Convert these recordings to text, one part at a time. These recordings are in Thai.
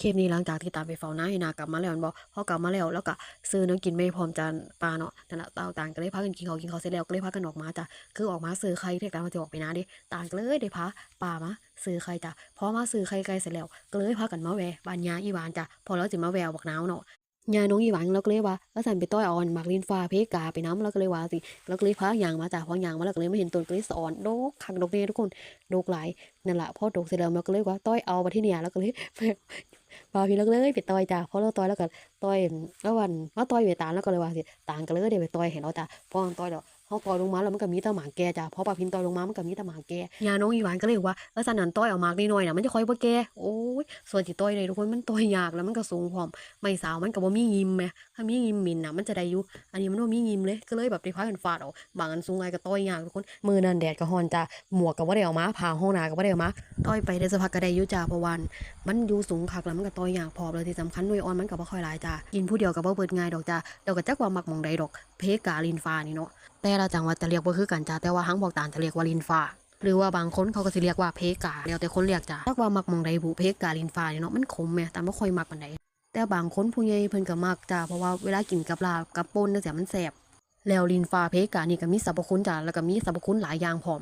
คปนี้หลังจากที่ตามไปเฝ้าหน้าให้นากลับมาแล้วแม่นบ่พอกลับมาแล้วแล้วก็ซื้อน้ำกินไม่พร้อมจานปลาเนาะนั่นแหละต่างต่างก็เลยพากันกินข้าวกินข้าวเสร็จแล้วก็เลยพากันออกมาจ้ะคือออกมาซื้อไข่เทกตามมาจะออกไปนะดิต่างก็เลยได้พาป่ามาซื้อไข่จ้ะพอมาซื้อไข่ไก่เสร็จแล้วก็เลยพากันมาแวะบ้านยาอีหวานจ้ะพอเราสิมาแววบักนาวเนาะยาน้องอีหวานเราก็เลยว่าแล้วสันไปต้อยเออนหมากลินฟ้าเพกาไปน้ำแล้วก็เลยว่าสิแล้วก็เลยพายางมาจ้ะพอยางมาแล้วก็เลยไม่เห็นต้นก็เลยสอนโดกคักดกเนี้ทุกคนโดกหลายนั่นแหละพอโดกเสร็จแล้วมันก็เลยว่าต้อยเอามาที่เนี่ยแล้วก็เลย ว่าพี่เลิกเลยไปต่อยจ้ะพอเราต่อยแล้วก็ต่อยแล้ววันมาต่อยไปตามแล้วก็เลยว่าสิต่างกันเลยเดี๋ยวไปต่อยเห็นเราจ้าพอต่อยแล้ว เขาต่อยลงมาแล้วมันก็มีต่หมากแกจ้ะพอปลาพินต่อยลงมามันก็มีต่หมากแกยาน้องอีหวานก็เลยว่าเออสันนันต่อยเอาหมากนิดหน่อยนะมันจะคอยบ่แกโอ้ยส่วนที่ต่อยเลยทุกคนมันต่อยยากแล้วมันก็สูงพร้อมไม่สาวมันก็บ่มียิมแหมถ้ามียิมมินนะมันจะได้อยู่อันนี้มันบ่มียิมเลยก็เลยแบบได้พากันฟาดเอาบางอันสูงไงก็ต่อยยากทุกคนมือนั่นแดดก็ฮอนจ้ะหมวกก็บ่ได้เอามาผ้าห้องนาก็บ่ได้เอามาต่อยไปได้สักพักก็ได้อยู่จ้ะเพราะวันมันอยู่สูงคักแล้วมันก็ต่อยยากพอบเลยที่สำคัญหน่วยออนมันก็บ่ค่อยหลายจ้ากินผู้เดียวก็บ่เบิดง่ายดอกจ้าเดี๋ยวก็จักว่ามักมองใดดอกเพกาลินฟ้านี่เนาะแต่ละจังหวัดจะเรียกบ่าคือกันจ้าแต่ว่าหังบอกตานจะเรียกว่าลินฟ้า หรือว่าบางคนเขาก็สิเรียกว่าเพกาแล้วแต่คนเรียกจ้าจักว่ามักมองใดบุเพกาลินฟ้านี่เนาะมันขมแหม่แต่บ่ค่อยมักปานใดแต่บางคนผู้ใหญ่เพิ่นก็มักจ้าเพราะว่าเวลากินกับลาบกับป่นจังซี่มันแซ่บแล้วลินฟ้าเพกานี่ก็มีสรรพคุณจ้าแล้วก็มีสรรพคุณหลายอย่างพร้อม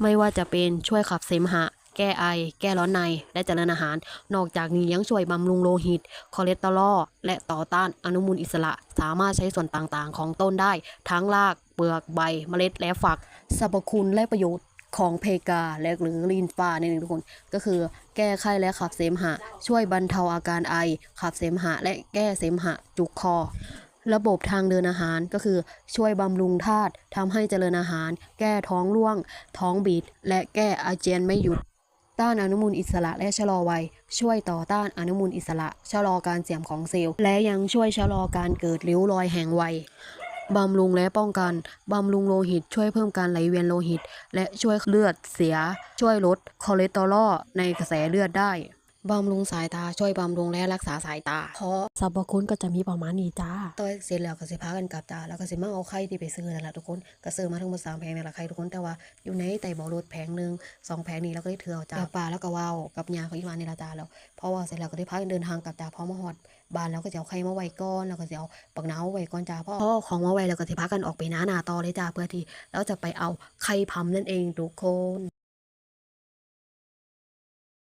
ไม่ว่าจะเป็นช่วยขับเสมหะแก้ไอ แก้ร้อนใน และเจริญอาหาร นอกจากนี้ยังช่วยบำรุงโลหิต คอเลสเตอรอล และต่อต้านอนุมูลอิสระ สามารถใช้ส่วนต่างๆ ของต้นได้ ทั้งราก ปลือกใบเมล็ดและฝักสรรพคุณและประโยชน์ของเพกาและหรือลินฟ้าเนี่ยทุกคน ก็คือแก้ไข้และขับเสมหะ ช่วยบรรเทาอาการไอ ขับเสมหะ และแก้เสมหะจุกคอ ระบบทางเดินอาหารก็คือช่วยบำรุงธาตุทำให้เจริญอาหาร แก้ท้องร่วง ท้องบิดและแก้อาเจียนไม่หยุด ต้านอนุมูลอิสระและชะลอวัย ช่วยต่อต้านอนุมูลอิสระ ชะลอการเสื่อมของเซลล์ และยังช่วยชะลอการเกิดริ้วรอยแห่งวัย บำรุงและป้องกัน บำรุงโลหิต ช่วยเพิ่มการไหลเวียนโลหิต และช่วยเลือดเสีย ช่วยลดคอเลสเตอรอลในกระแสเลือดได้ บำรุงสายตาช่วยบำรุงและรักษาสายตาเพราะสรรพคุณก็จะมีประมาณนี้จ้าต่อยเสร็จแล้วก็สิพากันกลับจ้าแล้วก็สิมาเอาไข่ที่ไปซื้อนั่นแหละทุกคนก็ซื้อมาทั้งหมดสามแผงนี่แหละไข่ทุกคนแต่ว่าอยู่ในไต่บ่อรถแผงหนึ่งสองแผงนี้แล้วก็ได้เถื่อาจ้ากับปลาแล้วก็ว่าวกับยาของอีวานนี่ละจ้าแล้วเพราะว่าเสร็จแล้วก็ได้พากันเดินทางกลับจ้าพอมาฮอดบ้านแล้วก็จะเอาไข่มาไว้ก่อนแล้วก็จะเอาปักหนาวไว้ก่อนจ้าพ่อเอาของมาไว้แล้วก็สิพากันออกไปหน้านาต่อเลยจ้าเพื่อที่แล้วจะไปเอาไข่พำนั่นเองทุกคน